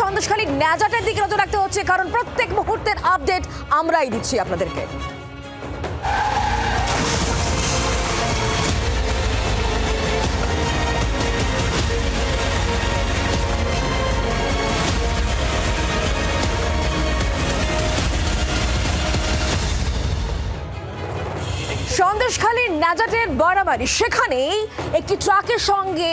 সন্দেশখালী ন্যাজাটের দিকে নজর রাখতে হচ্ছে কারণ প্রত্যেক মুহূর্তের আপডেট আমরাই দিচ্ছি আপনাদেরকে। সন্দেশখালীর নাজাটের বাড়াবাড়ি। সেখানেই একটি ট্রাকের সঙ্গে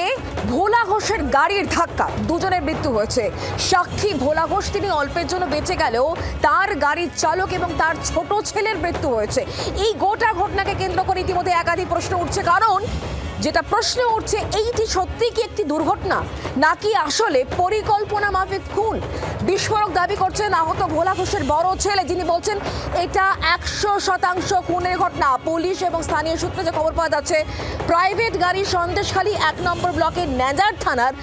ভোলা ঘোষের গাড়ির ধাক্কা। দুজনের মৃত্যু হয়েছে। সাক্ষী ভোলা ঘোষ, তিনি অল্পের জন্য বেঁচে গেলেও তার গাড়ির চালক এবং তার ছোট ছেলের মৃত্যু হয়েছে। এই গোটা ঘটনাকে কেন্দ্র করে ইতিমধ্যে একাধিক প্রশ্ন উঠছে। কারণ যেটা প্রশ্ন উঠছে এইটি সত্যি কি একটি দুর্ঘটনা? নাকি আসলে পরিকল্পনা মাফিক খুন? বিস্ফোরক দাবি করছেন আহত ভোলা ঘোষের বড় ছেলে, যিনি বলছেন এটা একশো শতাংশ খুনের ঘটনা। পুলিশ এবং স্থানীয় সূত্রে যে খবর পাওয়া যাচ্ছে, প্রাইভেট গাড়ি সন্দেশখালী এক নম্বর ব্লকের ন্যাজার থানার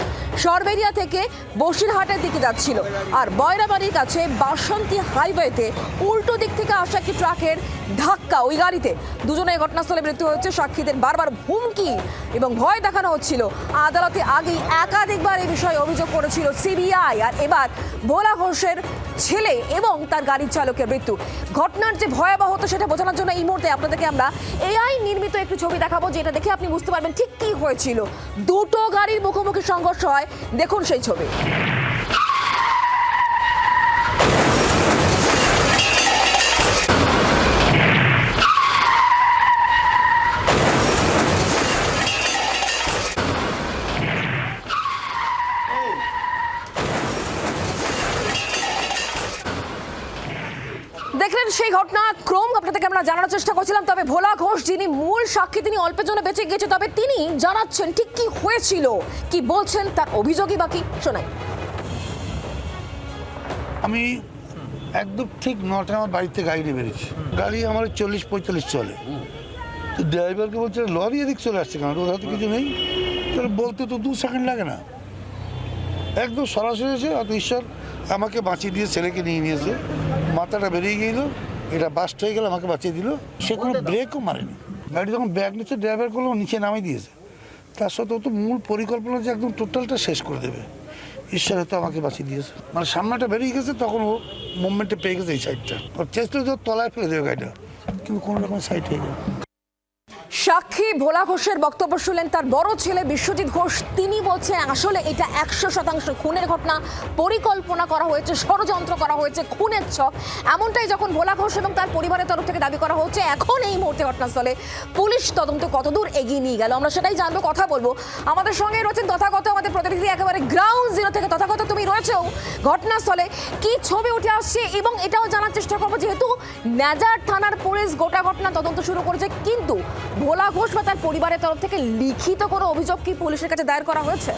সরবেরিয়া থেকে বসিরহাটের দিকে যাচ্ছিল। আর বয়রাবাড়ির কাছে বাসন্তী হাইওয়েতে উল্টো দিক থেকে আসা একটি ট্রাকের ধাক্কা ওই গাড়িতে। দুজনের ঘটনাস্থলে মৃত্যু হয়েছে। সাক্ষীদের বারবার হুমকি এবং ভয় দেখানো হচ্ছিল। আদালতে আগেই একাধিকবার এই বিষয়ে অভিযোগ করেছিল সিবিআই। আর এবার ভোলা ঘোষের ছেলে এবং তার গাড়ির চালকের মৃত্যু। ঘটনার যে ভয়াবহতা সেটা বোঝানোর জন্য এই মুহূর্তে আপনাদেরকে আমরা এআই নির্মিত একটি ছবি দেখাবো, যেটা দেখে আপনি বুঝতে পারবেন ঠিক কি হয়েছিল। দুটো গাড়ির মুখোমুখি সংঘর্ষ হয়। দেখুন সেই ছবি। দেখলেন সেই ঘটনা, ক্রম আপনাদেরকে আমরা জানানোর চেষ্টা করছিলাম, তবে ভোলা ঘোষ যিনি মূল সাক্ষী, তিনি অল্পের জন্য বেঁচে গেছে তবে তিনি জানাচ্ছেন ঠিক কি হয়েছিল, কি বলছেন, তার অভিযোগই বাকি শোনাই আমি একদম ঠিক নটায় আমার বাড়িতে গাড়ি নিয়ে বেরিয়েছি। গাড়ি আমার চল্লিশ পঁয়তাল্লিশ চলে। তো ড্রাইভারকে বলছে, লরি এদিক চলে আসছে কেন? ওর হাতে কিছু নেই? তাহলে বলতে তো দু সেকেন্ড লাগে না। একদম সরাসরি এসে অত ঈশ্বর আমাকে বাঁচিয়ে দিয়ে ছেলেকে নিয়ে নিয়েছে। মাথাটা বেরিয়ে গেল এটা বাস্ট হয়ে গেল আমাকে বাঁচিয়ে দিল। সে কোনো ব্রেকও মারেনি। গাড়ি যখন ব্যাগ নিচ্ছে ড্রাইভার করল নিচে নামিয়ে দিয়েছে। তার সত্ত্বেও তো মূল পরিকল্পনা যে একদম টোটালটা শেষ করে দেবে। ঈশ্বর হয়তো আমাকে বাঁচিয়ে দিয়েছে। মানে সামনেটা বেরিয়ে গেছে তখন ও মুভমেন্টে পেয়ে গেছে এই সাইডটা ওর চেষ্টা তলায় ফেলে দেবে গাড়িটা। কিন্তু কোনো রকম সাইড হয়ে গেল। সাক্ষী ভোলা ঘোষের বক্তব্য শুনলেন তার বড় ছেলে বিশ্বজিৎ ঘোষ। তিনি বলছেন, আসলে এটা একশো শতাংশ খুনের ঘটনা। পরিকল্পনা করা হয়েছে, ষড়যন্ত্র করা হয়েছে, খুনের ছক। এমনটাই যখন ভোলা ঘোষ এবং তার পরিবারের তরফ থেকে দাবি করা হচ্ছে, এখন এই মুহূর্তে ঘটনাস্থলে পুলিশ তদন্ত কতদূর এগিয়ে নিয়ে গেল? আমরা সেটাই জানব, কথা বলব। আমাদের সঙ্গে রয়েছেন তথাগত আমাদের প্রতিনিধি, একেবারে গ্রাউন্ড জিরো থেকে। তথাগত তুমি রয়েছেও ঘটনাস্থলে। কি ছবি উঠে আসছে এবং এটাও জানার চেষ্টা করব, যেহেতু ন্যাজার থানার পুলিশ গোটা ঘটনা তদন্ত শুরু করেছে, কিন্তু ভোলা ঘোষ বা তার পরিবারের তরফ থেকে লিখিত কোনো অভিযোগ কি পুলিশের কাছে দায়ের করা হয়েছে?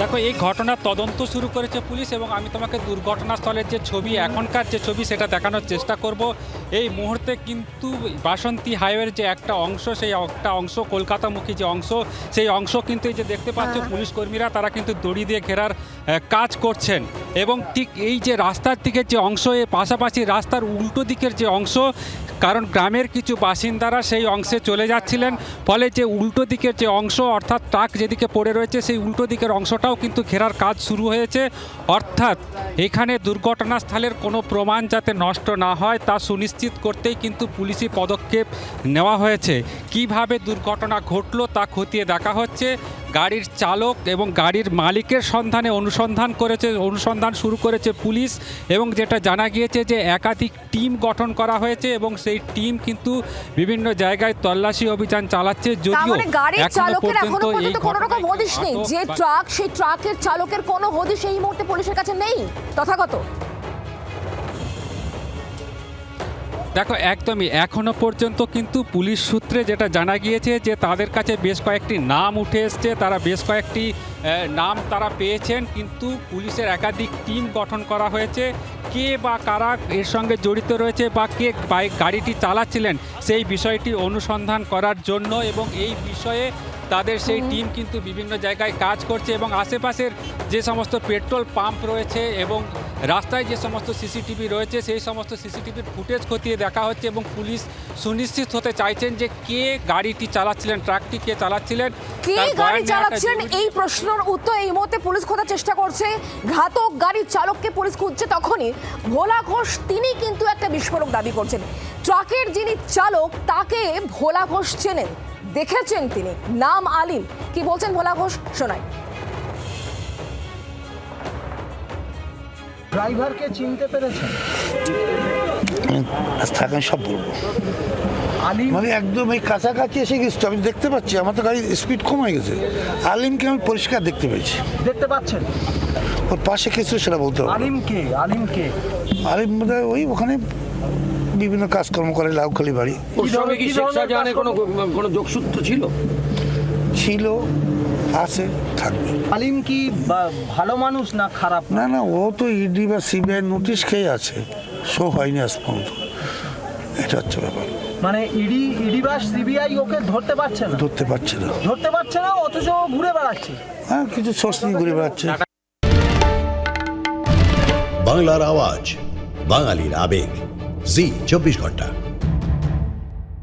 দেখো এই ঘটনার তদন্ত শুরু করেছে পুলিশ এবং আমি তোমাকে দুর্ঘটনাস্থলের যে ছবি এখনকার যে ছবি সেটা দেখানোর চেষ্টা করব। এই মুহূর্তে কিন্তু বাসন্তী হাইওয়ের যে একটা অংশ সেই একটা অংশ কলকাতামুখী যে অংশ সেই অংশ কিন্তু এই যে দেখতে পাচ্ছ হ্যাঁ। পুলিশ কর্মীরা তারা কিন্তু দড়ি দিয়ে ঘেরার কাজ করছেন। এবং ঠিক এই যে রাস্তার দিকের যে অংশ এর পাশাপাশি রাস্তার উল্টো দিকের যে অংশ কারণ গ্রামের কিছু বাসিন্দারা সেই অংশে চলে যাচ্ছিলেন, ফলে যে উল্টো দিকের যে অংশ, অর্থাৎ ট্রাক যেদিকে পড়ে রয়েছে, সেই উল্টো দিকের অংশটাও কিন্তু ঘেরার কাজ শুরু হয়েছে। অর্থাৎ এখানে দুর্ঘটনাস্থলের কোনো প্রমাণ যাতে নষ্ট না হয়, তা সুনিশ্চিত করতেই কিন্তু পুলিশি পদক্ষেপ নেওয়া হয়েছে। কীভাবে দুর্ঘটনা ঘটলো তা খতিয়ে দেখা হচ্ছে। গাড়ির চালক এবং গাড়ির মালিকের সন্ধানে অনুসন্ধান করেছে অনুসন্ধান শুরু করেছে পুলিশ এবং যেটা জানা গিয়েছে যে একাধিক টিম গঠন করা হয়েছে এবং সেই টিম কিন্তু বিভিন্ন জায়গায় তল্লাশি অভিযান চালাচ্ছে যদিও মানে গাড়ির চালকের এখনও পর্যন্ত কোনো রকম হদিশ নেই। যে ট্রাক সেই ট্রাকের চালকের কোনো হদিশ এই মুহূর্তে পুলিশের কাছে নেই তথাগত। দেখো, একদমই, এখনও পর্যন্ত কিন্তু পুলিশ সূত্রে যেটা জানা গিয়েছে যে তাদের কাছে বেশ কয়েকটি নাম উঠে এসছে, তারা বেশ কয়েকটি নাম তারা পেয়েছেন, কিন্তু পুলিশের একাধিক টিম গঠন করা হয়েছে। কে বা কারা এর সঙ্গে জড়িত রয়েছে বা কে বাইক গাড়িটি চালাচ্ছিলেন, সেই বিষয়টি অনুসন্ধান করার জন্য এবং এই বিষয়ে তাদের সেই টিম কিন্তু বিভিন্ন জায়গায় কাজ করছে এবং আশেপাশের যে সমস্ত পেট্রোল পাম্প রয়েছে এবং রাস্তায় যে সমস্ত সিসিটিভি রয়েছে সেই সমস্ত সিসিটিভির ফুটেজ খতিয়ে দেখা হচ্ছে এবং পুলিশ সুনিশ্চিত হতে চাইছেন যে কে গাড়িটি চালাচ্ছিলেন ট্রাকটি কে চালাচ্ছিলেন কে গাড়ি জরুরি। এই প্রশ্নের উত্তর এই মুহূর্তে পুলিশ খোঁজার চেষ্টা করছে। ঘাতক গাড়ির চালককে পুলিশ খুঁজছে তখনই। ভোলা ঘোষ তিনি কিন্তু একটা বিস্ফোরক দাবি করছেন। ট্রাকের যিনি চালক তাকে ভোলা ঘোষ চেনেন। দেখেছেন তিনি। নাম আলিম কি বলছেন ভোলা ঘোষ? শোনাই। ড্রাইভারকে চিনতে পেরেছেন? থাকেন সব বলব। আলিম মানে একদম এই কাছাকাছি এসে গেছি আমি দেখতে পাচ্ছি আমার তো গাড়ির স্পিড কমে গেছে। আলিমকে আমি পরিষ্কার দেখতে পেয়েছি। দেখতে পাচ্ছেন? ওর পাশে কে ছিল সেটা বলতে কে আলিম কে আলিম ওই ওখানে বিভিন্ন কাজকর্ম করে লাউখালি বাড়ি। কোনো কোনো যোগসূত্র ছিল? ছিল আছে থাকবে। আলিম কি বা- ভালো মানুষ না খারাপ না না ও তো ইডি বা সিবিআই নোটিশ খেয়ে আছে। শো হয়নি আজ পর্যন্ত। এটা হচ্ছে ব্যাপার। মানে ইডি ইডি বা সিবিআই ওকে ধরতে পারছে না? ধরতে পারছে না। ধরতে পারছে না অথচ ঘুরে বেড়াচ্ছে। হ্যাঁ কিছু সোর্স নিয়ে ঘুরে বেড়াচ্ছে। বাংলার আওয়াজ বাঙালির আবেগ। জি চব্বিশ ঘণ্টা।